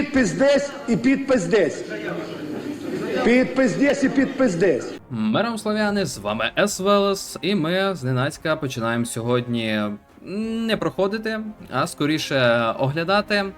Підпис десь і підпис десь. Підпис десь і підпис десь. Миром славяни, з вами Есвелес, і ми зненацька починаємо сьогодні не проходити, а скоріше оглядати е,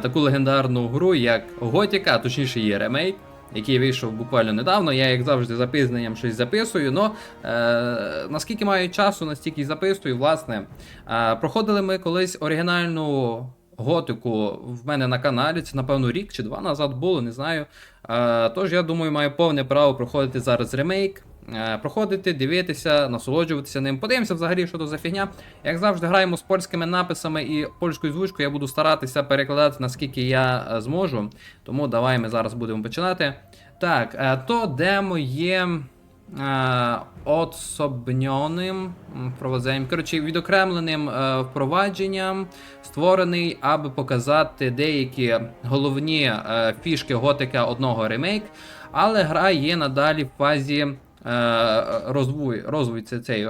таку легендарну гру, як Готіка, а точніше її ремейк, який вийшов буквально недавно. Я, як завжди, запізненням щось записую. Но е, наскільки маю часу, настільки й записую. Власне, е, проходили ми колись оригінальну готику в мене на каналі. Це, напевно, рік чи два назад було, не знаю. Е, тож, я думаю, маю повне право проходити зараз ремейк. е, Проходити, дивитися, насолоджуватися ним. Подивимося взагалі, що то за фігня. Як завжди, граємо з польськими написами і польською звучкою. Я буду старатися перекладати наскільки я е, зможу. Тому давай ми зараз будемо починати. Так, то демо є е, особньоним впровадженням, коротше, відокремленим е, впровадженням, створений, аби показати деякі головні е, фішки готика одного ремейк, але гра є надалі в фазі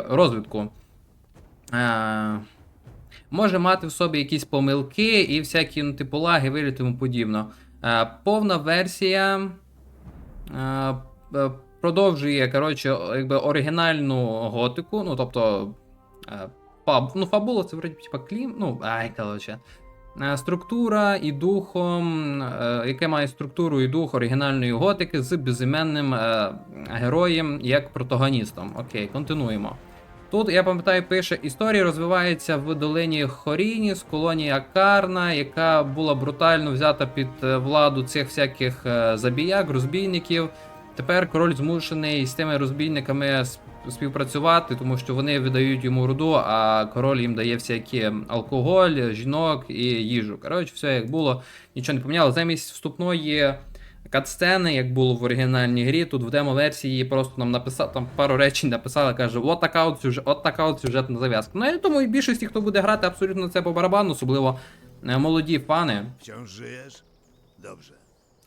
розвитку. Може мати в собі якісь помилки і всякі ну, типу лаги, виліт тому подібно. Повна версія продовжує коротше, якби оригінальну готику, ну тобто. Е, фаб, ну, фабула це вроді типа клім. Ну, ай, коротше. Е, Структура і духом, е, яке має структуру і дух оригінальної готики з безіменним е, героєм як протагоністом. Окей, континуємо. Тут, я пам'ятаю, пише, історія розвивається в долині Хорініс, колонія Карна, яка була брутально взята під е, владу цих всяких е, забіяк, розбійників. Тепер король змушений з тими розбійниками співпрацювати, тому що вони видають йому руду, а король їм дає всякі алкоголь, жінок і їжу. Коротше, все як було, нічого не поміняло. Замість вступної катсцени, як було в оригінальній грі, тут в демо-версії просто нам написав, там пару речень написали, каже, от така от сюжет, от така от сюжетна зав'язка. Ну я думаю, більшості, хто буде грати, абсолютно це по барабану, особливо е, молоді фани. Wciąż żyjesz? Dobrze.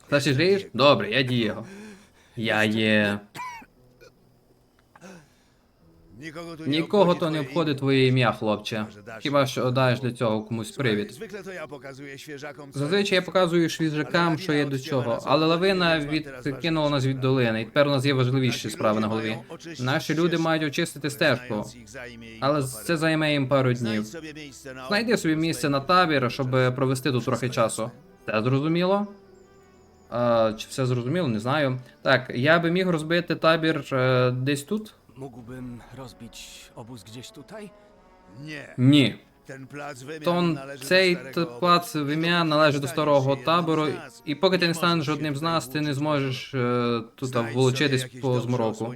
Та ще живеш? Добре, я Дієго. Я є. Нікого то не обходить твоє ім'я, хлопче. Хіба що даєш для цього комусь привід. Зазвичай я показую свіжакам, що є до чого, але лавина відкинула нас від долини, і тепер у нас є важливіші справи на голові. Наші люди мають очистити стежку, але це займе їм пару днів. Знайди собі місце на табір, щоб провести тут трохи часу. Це зрозуміло? А, чи все зрозуміло? Не знаю. Так, я би міг розбити табір е, десь тут? Mógłbym rozbić obóz gdzieś tutaj? Nie. Ні. Ten plac wymian То należy цей т- плац I вим'я належить до старого табору, і поки ти не станеш одним з нас, ти не зможеш е, тут Znajdź волочитись по змроку.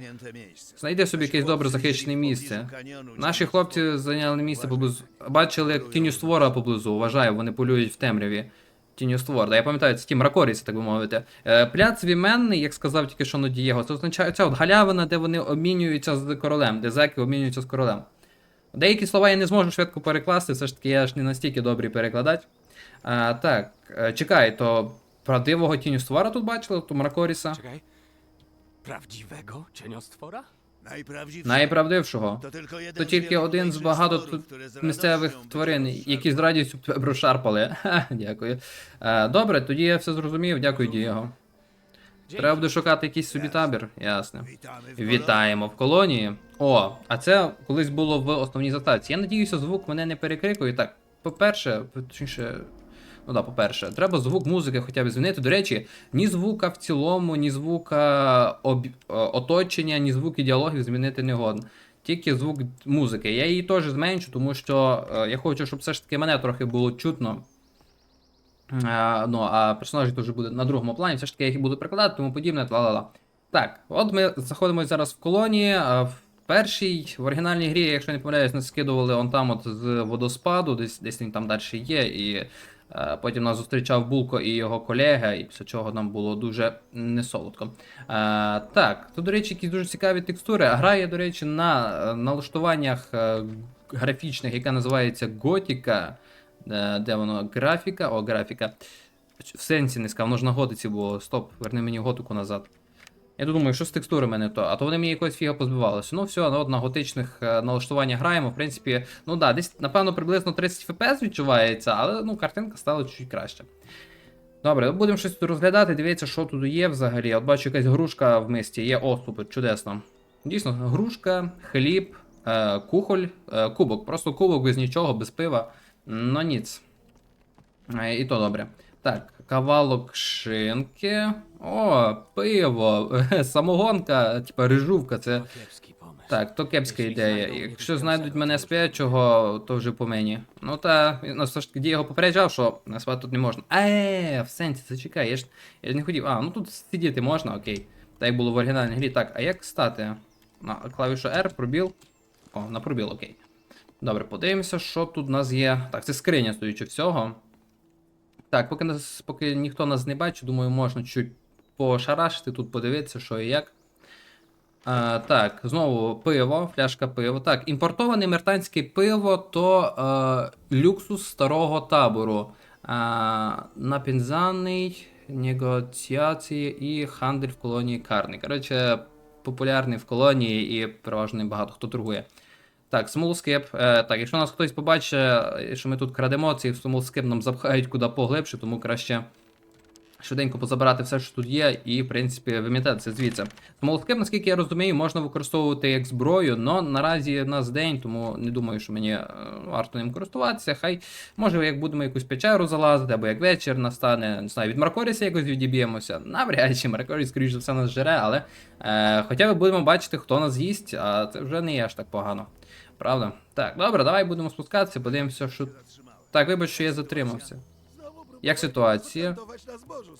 Знайди собі якесь добре захищене місце. Наші хлопці зайняли місце поблизу. Бачили тіню створа поблизу. Вважаю, вони полюють в темряві. Тіню створ. Да, я пам'ятаю, це ті мракоріці, так би мовити. Е, пляц віменний, як сказав тільки що Нодієго, це означає ця от галявина, де вони обмінюються з королем, де зеки обмінюються з королем. Деякі слова я не зможу швидко перекласти, все ж таки я ж не настільки добрий перекладач. А, так, е, чекай, то правдивого тіню створа тут бачили, то мракоріса? Czekaj. Prawdziwego cieniostwora? Найправдившого. То тільки один з багато тут місцевих тварин, які з радістю тебе прошарпали. Дякую. Е, Добре, тоді я все зрозумів, дякую Дієго. Треба буде шукати якийсь собі табір, ясно. Вітаємо в колонії. О, а це колись було в основній затаці. Я надіюся, звук мене не перекрикує. Так, по-перше, точніше. Ну да, по-перше, треба звук музики хоча б змінити. До речі, ні звука в цілому, ні звука об... е, оточення, ні звуки діалогів змінити не годно. Тільки звук музики. Я її теж зменшу, тому що е, я хочу, щоб все ж таки мене трохи було чутно. А, ну, а персонажі теж буде на другому плані, все ж таки я їх буду прикладати, тому подібне, ла-ла-ла. Так, от ми заходимо зараз в колонії. В першій, в оригінальній грі, якщо не помиляюсь, нас скидували он там от з водоспаду, десь десь він там далі є, і е, потім нас зустрічав Булко і його колега, і після чого нам було дуже несолодко. Е, так, тут, до речі, якісь дуже цікаві текстури. Грає, до речі, на е, налаштуваннях е, графічних, яка називається Готіка. Е, Де воно? Графіка? О, графіка. В сенсі не сказав, воно ж на готиці було. Стоп, верни мені готику назад. Я думаю, що з текстурами не то, а то вони мені якось фіга позбивалися. Ну все, ну, на готичних е, налаштуваннях граємо. В принципі, ну да, десь, напевно, приблизно 30 FPS відчувається, але ну, картинка стала чуть краще. Добре, будемо щось тут розглядати, дивіться, що тут є взагалі. От бачу, якась грушка в мисті є. О, супер, чудесно. Дійсно, грушка, хліб, е, кухоль, е, кубок. Просто кубок без нічого, без пива. Ну ніц. І то добре. Так, кавалок шинки. О, пиво, самогонка, типа рижувка, це. Так, то кепська ідея. Якщо знайдуть мене сп'ячого, то вже по мені. Ну та ну, все ж тоді я його попереджав, що назвати тут не можна. Е, в сенсі, зачекай, я ж я ж не хотів. А, ну тут сидіти можна, окей. Так як було в оригінальній грі. Так, а як стати? На клавішу R, пробіл. О, на пробіл, окей. Добре, подивимося, що тут у нас є. Так, це скриня, стоючи всього. Так, поки нас, поки ніхто нас не бачить, думаю, можна чуть пошарашити тут, подивитися, що і як. А, так, знову пиво, фляжка пива. Так, імпортоване мертанське пиво то е, люксус старого табору. А, напінзаний, негоціації і хандель в колонії Карни. Коротше, популярний в колонії і переважно багато хто торгує. Так, смолскеп. Е, так, якщо нас хтось побачить, е, що ми тут крадемо, цей смолскеп нам запхають куди поглибше, тому краще швиденько позабирати все, що тут є, і, в принципі, вимітати це звідси. Смолскеп, наскільки я розумію, можна використовувати як зброю, але наразі в нас день, тому не думаю, що мені е, варто ним користуватися. Хай, може, як будемо якусь печеру залазити, або як вечір настане, не знаю, від Маркоріса якось відіб'ємося. Навряд чи Маркоріс, скоріш за все, нас жере, але е, хоча б будемо бачити, хто нас їсть, а це вже не є аж так погано. Правда? Так, добре, давай будемо спускатися, подивимося, що. Так, вибач, що я затримався. Jak sytuacja?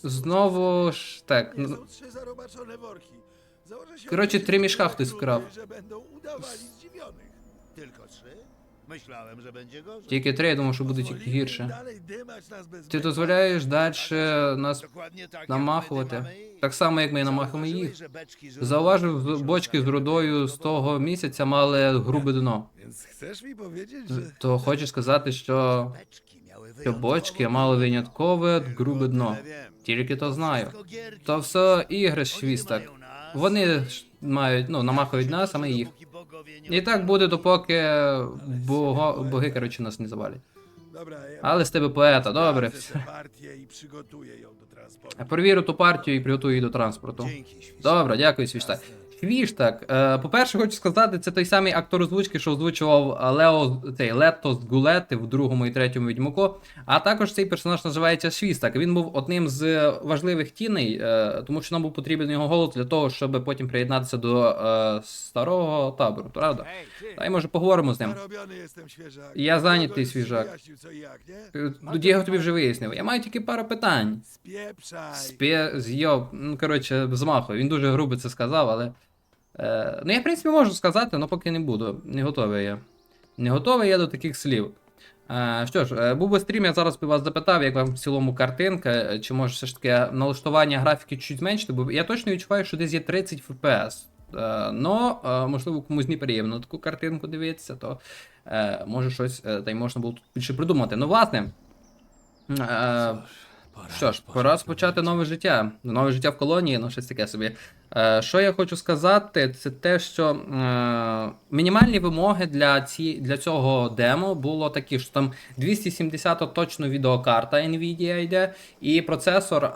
Znowu ж так. Ну, są trzy udawali zdziwionych. Tylko trzy? Myślałem, że będzie gorzej. Тільки три, я думав, що буде тільки гірше. Ти дозволяєш далі нас намахувати. Так само, як ми намахуємо їх. Зауважив, бочки з рудою з того місяця мали грубе дно. То хочеш сказати, що, що бочки мали виняткове грубе дно. Тільки то знаю. То все ігри швістак. Вони мають, ну, намахують нас, а ми їх. І так буде, допоки бого, боги, коротше, нас не завалять. Але з тебе поета, добре. Провірю ту партію і приготую її до транспорту. Добре, дякую, Свіштак. Свіштак, е, по-перше, хочу сказати, це той самий актор озвучки, що озвучував Лео цей Лето з Гулети в другому і третьому відьмаку. А також цей персонаж називається Свістак. Він був одним з важливих тіней, е, тому що нам був потрібен його голос для того, щоб потім приєднатися до е, старого табору, правда? Та й може поговоримо з ним. Jak, nie? Е, Тоді я тобі вже вияснив. Я маю тільки пару питань. Спє з'йоб, ну коротше, змахує. Він дуже грубо це сказав, але. Е, ну, я, в принципі, можу сказати, але поки не буду. Не готовий я. Не готовий я до таких слів. Е, що ж, е, був би стрім, я зараз би вас запитав, як вам в цілому картинка, е, чи може все ж таки налаштування графіки чуть зменшити, бо я точно відчуваю, що десь є 30 FPS. Е, можливо, комусь неприємно таку картинку дивитися, то може щось та й можна було тут більше придумати. Ну, власне. Е, що ж, пора розпочати нове життя. Нове життя в колонії, ну щось таке собі. Е, що я хочу сказати, це те, що е, мінімальні вимоги для, ці, для цього демо було такі, що там 270 точно відеокарта Nvidia йде, і процесор е,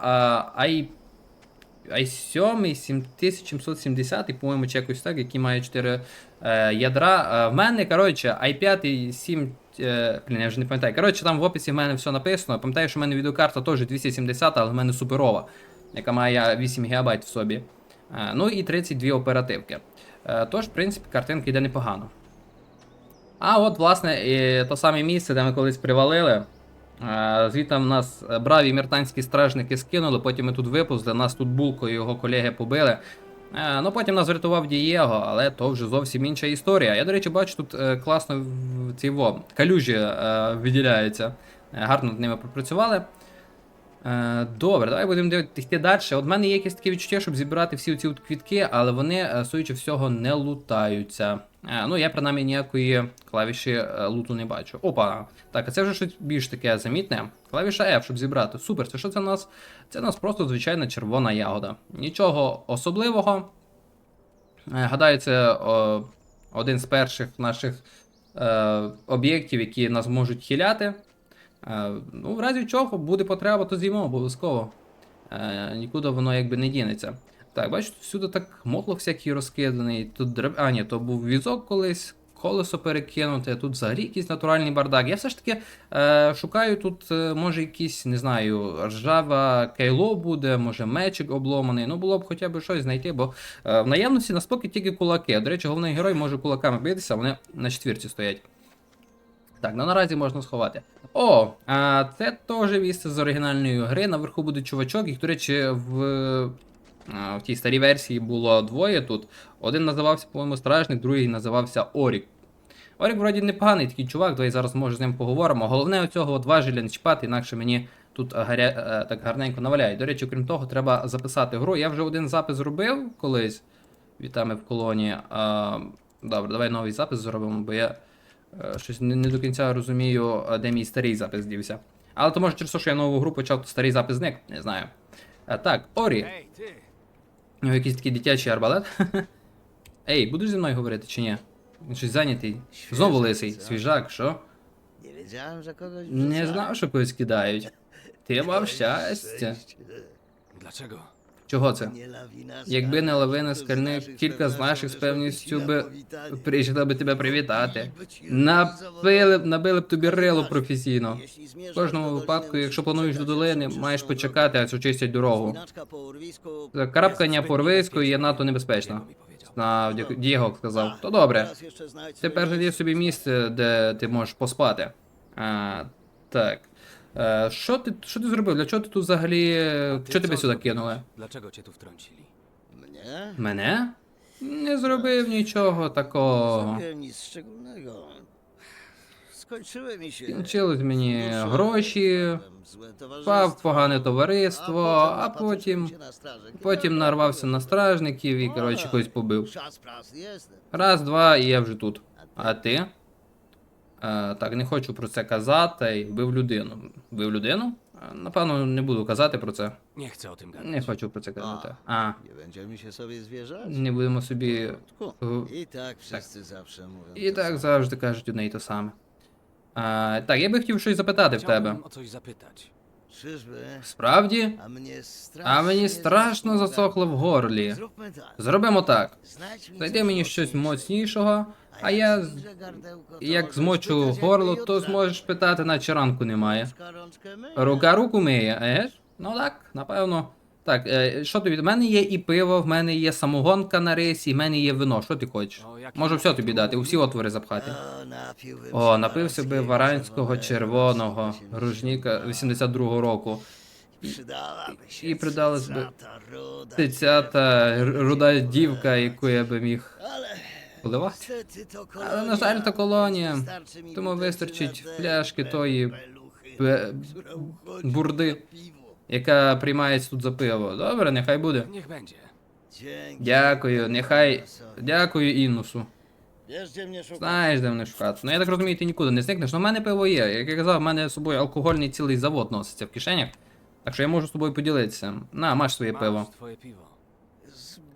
i, i7 7770, і, по-моєму, чи якось так, який має 4 е, ядра. Е, в мене, коротше, i5 і 7 Е, Блін, я вже не пам'ятаю. Коротше, там в описі в мене все написано. Пам'ятаю, що в мене відеокарта теж 270, але в мене суперова, яка має 8 ГБ в собі. Е, Ну і 32 оперативки. Тож, в принципі, картинка йде непогано. А от, власне, і то саме місце, де ми колись привалили. Е, Звідти в нас браві міртанські стражники скинули, потім ми тут виповзли, нас тут булкою його колеги побили. Е, Ну, потім нас врятував Дієго, але то вже зовсім інша історія. Я, до речі, бачу, тут е, класно ці во, калюжі е, виділяються. Е, гарно над ними попрацювали. Е, добре, давай будемо йти далі. От в мене є якесь таке відчуття, щоб зібрати всі ці квітки, але вони, е, судячи всього, не лутаються. Е, ну, я принаймні ніякої клавіші е, луту не бачу. Опа! Так, а це вже щось більш таке замітне. Клавіша F, щоб зібрати. Супер, це що це у нас? Це у нас просто звичайна червона ягода. Нічого особливого. Е, Гадаю, це о, один з перших наших е, об'єктів, які нас можуть хіляти. Е, ну, в разі чого буде потреба, то з'їмо обов'язково. Е, нікуди воно якби не дінеться. Так, бачите, всюди так мотло всякий розкиданий. Тут дреб... А, ні, то був візок колись, колесо перекинуте, тут взагалі якийсь натуральний бардак. Я все ж таки е, шукаю тут, е, може, якийсь, не знаю, ржава кейло буде, може мечик обломаний. Ну, було б хоча б щось знайти, бо е, в наявності наспоки тільки кулаки. До речі, головний герой може кулаками битися, вони на четвірці стоять. Так, ну наразі можна сховати. О, а це теж місце з оригінальної гри. Наверху буде чувачок, їх, до речі, в, в тій старій версії було двоє тут. Один називався, по-моєму, Стражник, другий називався Орік. Орік вроді непоганий такий чувак, давай зараз може з ним поговоримо. Головне оцього от важеля не чіпати, інакше мені тут гаря... е, так гарненько наваляють. До речі, крім того, треба записати гру. Я вже один запис зробив колись. Вітами в колонії. А, добре, давай новий запис зробимо, бо я е, щось не, до кінця розумію, е, де мій старий запис дівся. Але то може через те, що я нову гру почав, то старий запис зник, не знаю. А, так, Орі. У нього якийсь такий дитячий арбалет. Ей, будеш зі мною говорити чи ні? Він щось зайнятий. Знову лисий, свіжак, що? Не знав, що когось кидають. Ти мав щастя. Dlaczego? Чого це? Якби не лавина скальних, кілька з наших з певністю би прийшли би тебе привітати. Напили б, набили б тобі рило професійно. В кожному випадку, якщо плануєш до долини, маєш почекати, аж очистять дорогу. Карабкання по рвиську є надто небезпечно. На Дієго сказав. То добре. Тепер знайди собі місце, де ти можеш поспати. А, так. Е, що, ти, що ти зробив? Для чого ти тут взагалі. A Що тебе сюди кинули? Dlaczego cię tu wtrącili? Mnie? Мене? Не зробив нічого такого. Zrobiłem nic szczególnego. Skończyły mi się... Кінчились мені гроші, złe towarzystwo, впав в погане товариство, а потім. na. Потім нарвався на стражників і, коротше, когось побив. Czas pracy jestem. Раз, два, і я вже тут. А ти? Е, так, не хочу про це казати. і Вбив людину. Вбив людину? Е, Напевно, не буду казати про це. Nie chcę o tym gadać. Не хочу про це казати. А, Nie będziemy się sobie zwierzać? не будемо собі. Porządku. I tak wszyscy zawsze mówią І to так samo. завжди кажуть одне і те саме. А, так, я би хотів щось запитати в тебе. Chciałbym o coś zapytać. Справді? А мені страшно засохло в горлі. Зробимо так. Зайди Знайди мені щось моцнішого, а я як змочу горло, то зможеш питати, наче ранку немає. Рука руку миє, еж? Ну так, напевно. Так, е, що тобі? В мене є і пиво, в мене є самогонка на рисі, в мене є вино. Що ти хочеш? Можу все тобі дати, усі отвори запхати. О, напився би варанського червоного ружніка 82-го року. І придалась би ruda, руда дівка, яку я би міг поливати. Але, на жаль, то колонія. Тому вистачить фляшки тої бурди. Яка приймається тут за пиво. Добре, нехай буде. Niech będzie. Дякую, нехай. Дякую Іннусу. Wiesz, gdzie mnie szukasz? Знаєш, де мене шукати. Ну я так розумію, ти нікуди не зникнеш. Ну в мене пиво є. Як я казав, в мене з собою алкогольний цілий завод носиться в кишенях. Так що я можу з тобою поділитися. На, маєш своє пиво. Masz twoje piwo.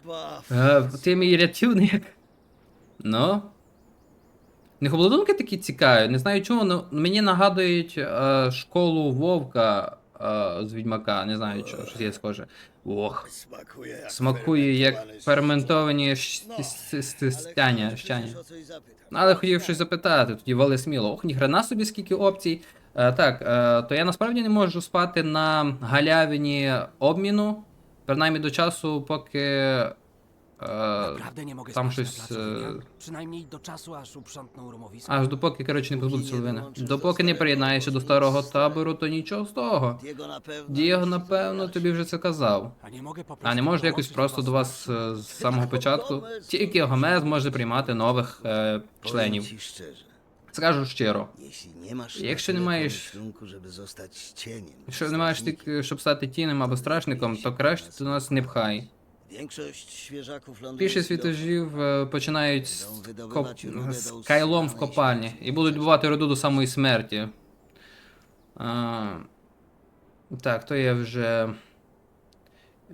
Zbaw. Е, ти мій рятівник. Ну. В них обладунки такі цікаві. Не знаю чому, але мені нагадують е, школу Вовка е, з Відьмака. Не знаю що, щось є схоже. Ох. Smakuje jak Смакує як ферментовані щ- с- с- стяня. щаня. Але хотів щось запитати, тоді вали сміло. Ох, ніхрена собі скільки опцій. Е, так, е, то я насправді не можу спати на галявині обміну, принаймні до часу, поки. Naprawdę nie mogę tam spać coś, na placu, e, Przynajmniej do czasu, aż uprzątną rumowisko. аж допоки, коротше, не позбудуться львини. Допоки не приєднаєшся до старого табору, то нічого з того. Diego na pewno. Дієго, напевно, тобі вже це казав. A nie mogę po А не prostu може якось dołączyć просто до вас е, з самого початку? Тільки Гомес може приймати нових е, Powiem членів. ci szczerze. Скажу щиро. Jeśli nie masz Якщо na не tyle маєш- pomyślunku, żeby zostać cieniem, Якщо не маєш тільки, щоб стати тінем або страшником, то краще ти нас не пхай. Większość świeżaków ląduje Більшість світожів е, починають з, коп... з кайлом в копальні і будуть добувати роду до самої смерті. А, так, то я вже.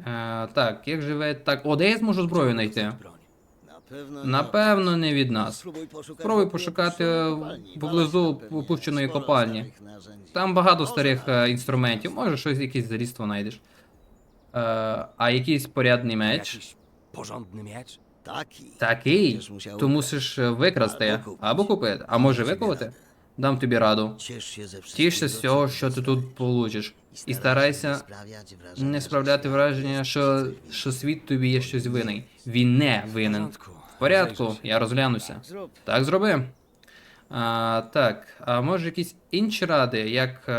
А, так, як живе. Так, о, де я зможу зброю знайти? broń. Na Напевно, не від нас. Спробуй пошукати kopalni. поблизу pewnie опущеної sporo копальні. starych narzędzi. Там багато старих е, інструментів, може щось якесь залізство знайдеш. Е, а якийсь порядний меч. Porządny miecz? Такий, musiał то мусиш е, викрасти Або купити. А може radę. Дам тобі раду. Тішся з цього, що ти тут получиш. І старайся не справляти враження, що, що світ тобі є щось винний. Він не винен. В порядку, я розглянуся. Так, зроби. А, так, а може якісь інші ради, як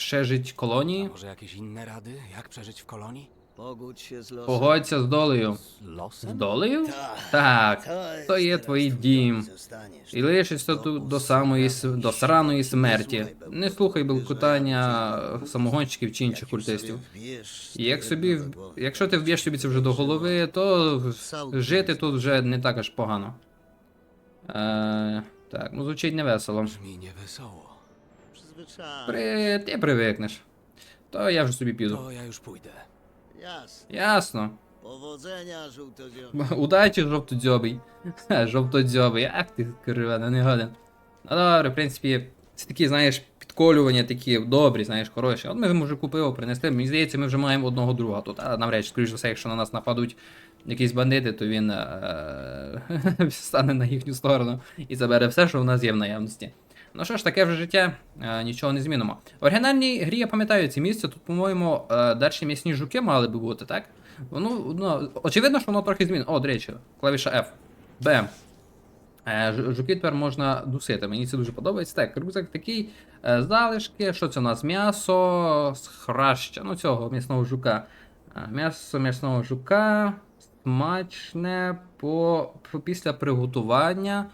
ще жить A колонії? może jakieś inne rady, jak przeżyć w kolonii? Pogódź się z losem. Погодься з долею. Z losem? З долею? Tak. Так, To то jest є teraz твій twój дім. dom, zostaniesz І tu. лишишся тут до самої с- до сраної смерті. Не слухай белкотання самогонщиків чи інших культистів. І як собі, в- якщо ти вб'єш собі це вже до голови, то в- жити тут вже не так аж погано. Е, так, ну звучить невесело. Brzmi niewesoło. При... Ти привикнеш. То я вже собі піду. To ja już pójdę. Ясно. Powodzenia, żółtodziób. Удачі, жовтодзьобий. Жовтодзьобий, ах ти кривена, не годен. Ну добре, в принципі, це такі, знаєш, підколювання такі добрі, знаєш, хороші. От ми мужику пиво принесли. Мені здається, ми вже маємо одного друга тут. А навряд, чи, скоріш за все, якщо на нас нападуть якісь бандити, то він е- стане на їхню сторону і забере все, що в нас є в наявності. Ну що ж, таке вже життя, е, нічого не змінимо. В оригінальній грі я пам'ятаю ці місця, тут, по-моєму, е, далі м'ясні жуки мали би бути, так? Ну, ну, очевидно, що воно трохи змінено. О, до речі, клавіша F. Б. Е, Жуки тепер можна дусити. Мені це дуже подобається. Так, рюкзак такий. е, Залишки. Що це у нас? М'ясо храща. Ну, цього м'ясного жука. М'ясо м'ясного жука. Смачне по, по після приготування.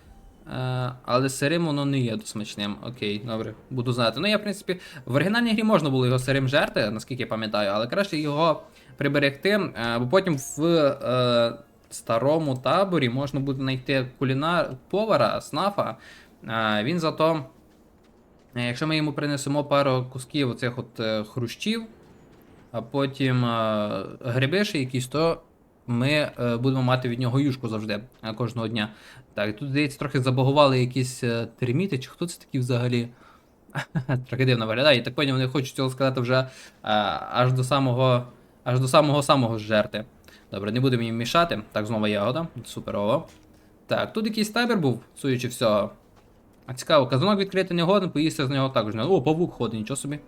Е, але сирим воно не є смачним. Окей, добре, буду знати. Ну, я, в принципі, в оригінальній грі можна було його сирим жерти, наскільки я пам'ятаю, але краще його приберегти, е, бо потім в е, старому таборі можна буде знайти кулінар повара, снафа. Е, він зато, е, якщо ми йому принесемо пару кусків оцих от хрущів, а потім е, гриби ще якісь, то ми будемо мати від нього юшку завжди кожного дня. Так, тут, здається, трохи забагували якісь е, терміти, чи хто це такі взагалі? Трохи дивно виглядає. І так поняв, вони хочуть цього сказати вже е, аж до самого аж до самого самого жерти. Добре, не будемо їм мішати. Так, знову ягода. Суперово. Так, тут якийсь табір був, суючи всього. А цікаво, казанок відкрити не годен, поїсти з нього також. О, павук ходить, нічого собі.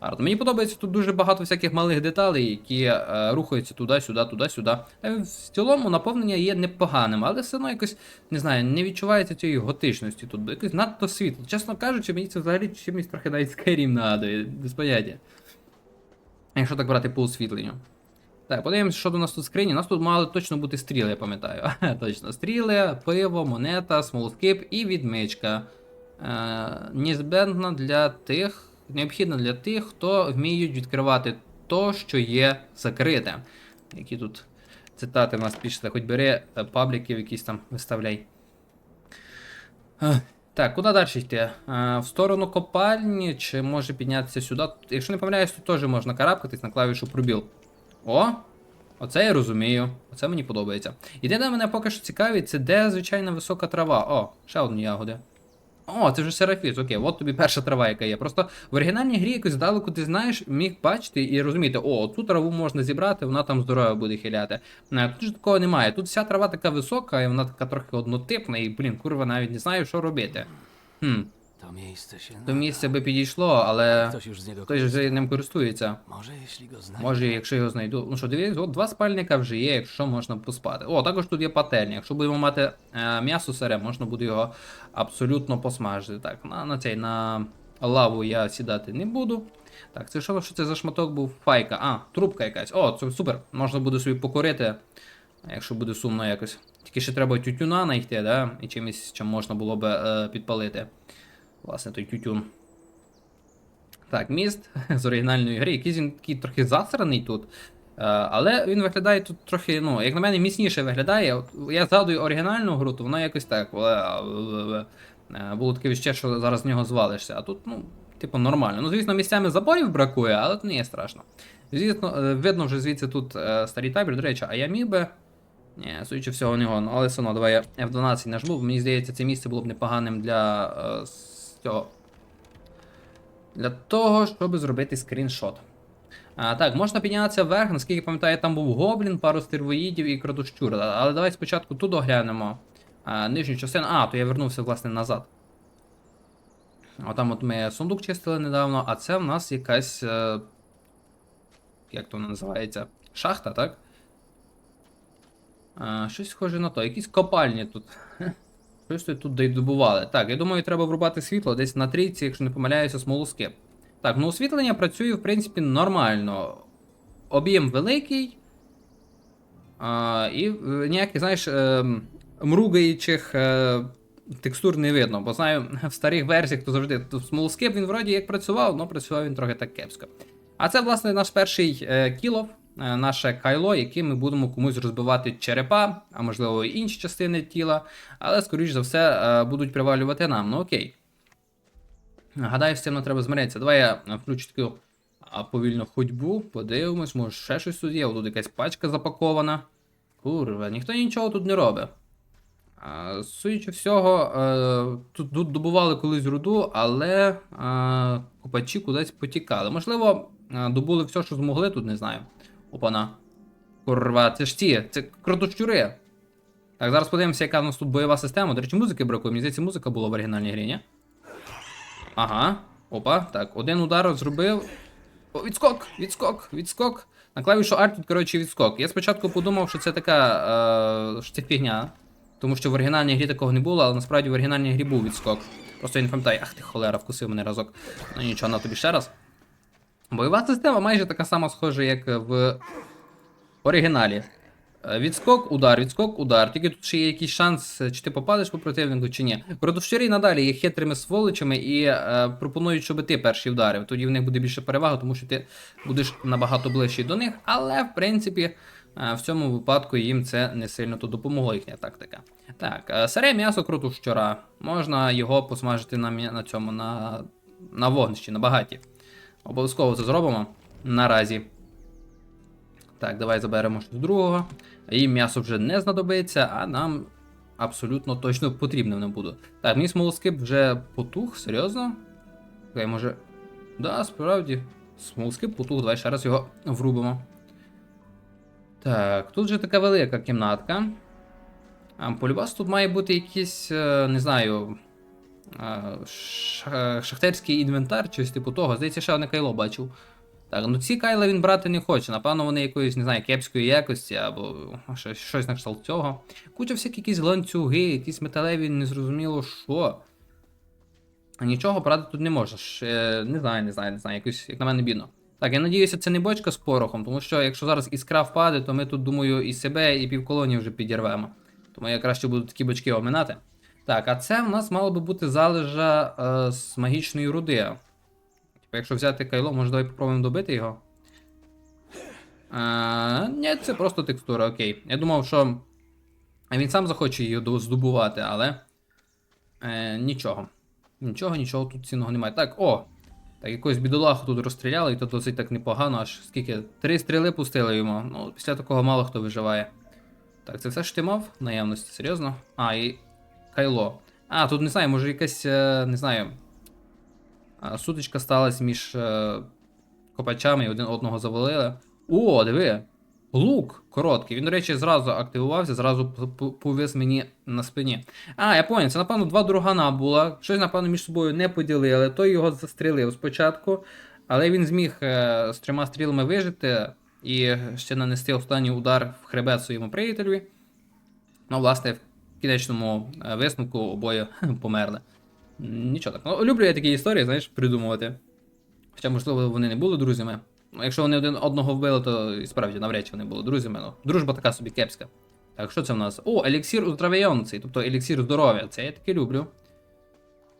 Гарно. Мені подобається тут дуже багато всяких малих деталей, які е, рухаються туди-сюди, туди-сюди. В цілому наповнення є непоганим, але все одно якось, не знаю, не відчувається цієї готичності тут, якось надто світло. Чесно кажучи, мені це взагалі чимось трохи навіть Skyrim нагадує, без поняття. Якщо так брати по освітленню. Так, подивимося, що до нас тут в скрині. У нас тут мали точно бути стріли, я пам'ятаю. точно, стріли, пиво, монета, смолоскип і відмичка. Е, Нізбендна для тих, необхідна для тих, хто вміють відкривати то, що є закрите. Які тут цитати в нас пішли, хоч бери е, пабліків якісь там виставляй. Е, Так, куди далі йти? Е, В сторону копальні, чи може піднятися сюди? Якщо не помиляюсь, тут теж можна карабкатись на клавішу пробіл. О! Оце я розумію. Оце мені подобається. Єдине мене поки що цікавить, це де звичайна висока трава. О, ще одні ягоди. О, це вже серафіс, окей, от тобі перша трава, яка є. Просто в оригінальній грі якось здалеку ти знаєш, міг бачити і розуміти, о, цю траву можна зібрати, вона там здоров'я буде хиляти. Е, Тут ж такого немає. Тут вся трава така висока, і вона така трохи однотипна, і, блін, курва, навіть не знаю, що робити. Хм, To miejsce się до nada. би підійшло, але Ktoś już z niego хтось вже ним користується. Może jeśli go znajdę. Може, якщо його знайду. Ну що, дивіться, от два спальника вже є, якщо можна поспати. О, також тут є пательня. Якщо будемо мати е, м'ясо сире, можна буде його абсолютно посмажити. Так, на, на цей на лаву я сідати не буду. Так, це що, що це за шматок був? Файка. А, трубка якась. О, це супер. Можна буде собі покурити, якщо буде сумно якось. Тільки ще треба тютюна знайти, да? І чимось, чим можна було би е, підпалити. Власне, той тютюн. Так, міст з оригінальної гри. Якийсь він такий трохи засраний тут. Е, але він виглядає тут трохи, ну, як на мене, міцніше виглядає. Я згадую оригінальну гру, то вона якось так. е, Було таке відчуття, що зараз з нього звалишся. А тут, ну, типу, нормально. Ну, звісно, місцями заборів бракує, але не є страшно. Звісно, е, видно вже звідси тут е, старий табір. До речі, а я міг би. Ні, судячи всього, не гон. Але все одно, давай я F12 нажму, мені здається, це місце було б непоганим для е, з цього. Для того, щоб зробити скріншот. А, так, можна піднятися вверх, наскільки пам'ятаю, там був гоблін, пару стервоїдів і крадущур. Але давай спочатку тут оглянемо. А, нижню частину. А, то я вернувся, власне, назад. Отам от ми сундук чистили недавно, а це в нас якась. Е, як то називається? Шахта, так? А, щось схоже на то. Якісь копальні тут. Щось тут добували. Так, я думаю, треба врубати світло десь на трійці, якщо не помиляюся, смолоскип. Так, ну освітлення працює, в принципі, нормально. Об'єм великий. А, і е, ніяких, знаєш, е, мругаючих е, текстур не видно. Бо знаю, в старих версіях то завжди смолоскип він вроді як працював, але працював він трохи так кепсько. А це, власне, наш перший е, кілов, наше кайло, яким ми будемо комусь розбивати черепа, а можливо і інші частини тіла, але, скоріш за все, е, будуть привалювати нам. Ну окей. Гадаю, з цим не треба змиритися. Давай я е, включу таку повільну ходьбу, подивимось, може ще щось тут є. О, Тут якась пачка запакована. Курва, ніхто нічого тут не робить. Судячи всього, е, тут, добували колись руду, але е, копачі кудись потікали. Можливо, е, добули все, що змогли, тут не знаю. Опана. Курва, це ж ті, це кротощури. Так, зараз подивимося, яка в нас тут бойова система. До речі, музики бракує. Мені здається, музика була в оригінальній грі, ні? Ага. Опа, так, один удар зробив. О, відскок, відскок, відскок. На клавішу Alt тут, коротше, відскок. Я спочатку подумав, що це така. Е, що це фігня. Тому що в оригінальній грі такого не було, але насправді в оригінальній грі був відскок. Просто я не пам'ятаю, ах ти холера, вкусив мене разок. Ну нічого, на тобі ще раз. Бойова система майже така сама схожа, як в оригіналі. Е, Відскок, удар, відскок, удар. Тільки тут ще є якийсь шанс, чи ти попадеш по противнику, чи ні. Продовщирі надалі є хитрими сволочами і е, пропонують, щоб ти перший вдарив. Тоді в них буде більше перевага, тому що ти будеш набагато ближчий до них. Але, в принципі, е, в цьому випадку їм це не сильно то допомогло їхня тактика. Так, е, сире м'ясо круту щора. Можна його посмажити на, на цьому, на, на вогнищі, на багаті. Обов'язково це зробимо наразі. Так, давай заберемо щось другого. Їм м'ясо вже не знадобиться, а нам абсолютно точно потрібним не буде. Так, мій смолоскип вже потух, серйозно? Окей, може. Да, справді. Смолоскип потух, давай ще раз його врубимо. Так, тут же така велика кімнатка. А, полюбас тут має бути якийсь, е, не знаю. Ша- Шахтерський інвентар, щось типу того. Здається, ще одне кайло бачив. Так, ну ці кайла він брати не хоче. Напевно, вони якоїсь, не знаю, кепської якості або щось, щось на кшталт цього. Куча всякі якісь ланцюги, якісь металеві, незрозуміло що. Нічого брати тут не можеш. Не знаю, не знаю, не знаю, якось, як на мене, бідно. Так, я надіюся, це не бочка з порохом, тому що якщо зараз іскра впаде, то ми тут, думаю, і себе, і півколонії вже підірвемо. Тому я краще буду такі бочки оминати. Так, а це в нас мало би бути залежа е, з магічної руди. Типу, якщо взяти кайло, може давай попробуємо добити його. А, ні, це просто текстура, окей. Я думав, що він сам захоче її здобувати, але. Е, нічого. Нічого, нічого тут цінного немає. Так, о! Так, якогось бідолаху тут розстріляли, і то досить так непогано, аж скільки. Три стріли пустили йому. Ну, після такого мало хто виживає. Так, це все що ти мав наявності, серйозно? А, і. Кайло. А, тут не знаю, може якась, е, не знаю. Сутичка сталася між е, копачами і один одного завалили. О, диви! Лук короткий. Він, до речі, зразу активувався, зразу повис мені на спині. А, я поняв, це, напевно, два другана була. Щось, напевно, між собою не поділили. Той його застрілив спочатку, але він зміг е, з трьома стрілами вижити і ще нанести останній удар в хребет своєму приятелю. Ну, власне, в кінечному е, висновку обоє померли. Нічого так. Ну, люблю я такі історії, знаєш, придумувати. Хоча, можливо, вони не були друзями. Ну, якщо вони один одного вбили, то і справді навряд чи вони були друзями. Ну, дружба така собі кепська. Так, що це в нас? О, еліксір уздравійонцей, тобто еліксір здоров'я. Це я таке люблю.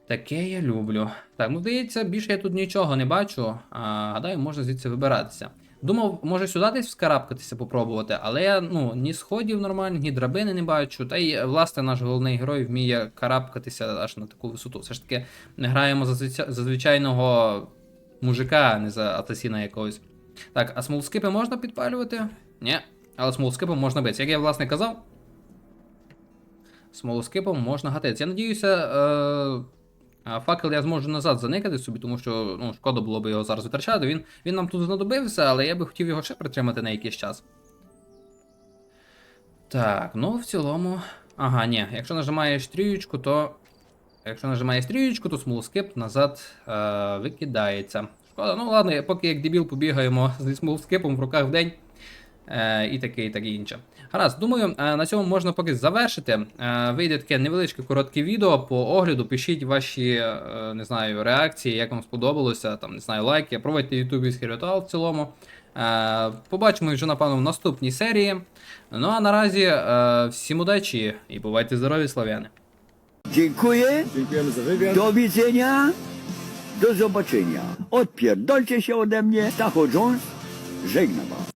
Таке я люблю. Так, ну здається, більше я тут нічого не бачу. А, гадаю, можна звідси вибиратися. Думав, може сюди десь вскарабкатися, попробувати, але я ну, ні сходів нормальних, ні драбини не бачу. Та й власне наш головний герой вміє карабкатися аж на таку висоту. Все ж таки, не граємо за, звича- за звичайного мужика, а не за атасіна якогось. Так, а смолскипи можна підпалювати? Ні. Але смолоскипом можна битися. Як я власне казав, смолоскипом можна гатитися. Я надіюся, е, факел я зможу назад заникати собі, тому що ну, шкода було б його зараз витрачати. Він, він нам тут знадобився, але я би хотів його ще притримати на якийсь час. Так, ну в цілому. Ага, ні, якщо нажимаєш трієчку, то. Якщо нажимаєш трієчку, то смолскип назад е, викидається. Шкода, ну ладно, поки як дебіл побігаємо зі смолскипом в руках в день. Е, і таке, і таке інше. Гаразд, думаю, е, на цьому можна поки завершити. Е, вийде таке невеличке коротке відео по огляду. Пишіть ваші, е, не знаю, реакції, як вам сподобалося, там, не знаю, лайки. Проводьте ютубівський ритуал в цілому. Побачимо вже, напевно, в наступній серії. Ну а наразі всім удачі і бувайте здорові, слав'яни. Dziękuję. Do widzenia. Do zobaczenia. Odpierdolcie się ode mnie. Stacho Jones. Żegnam was.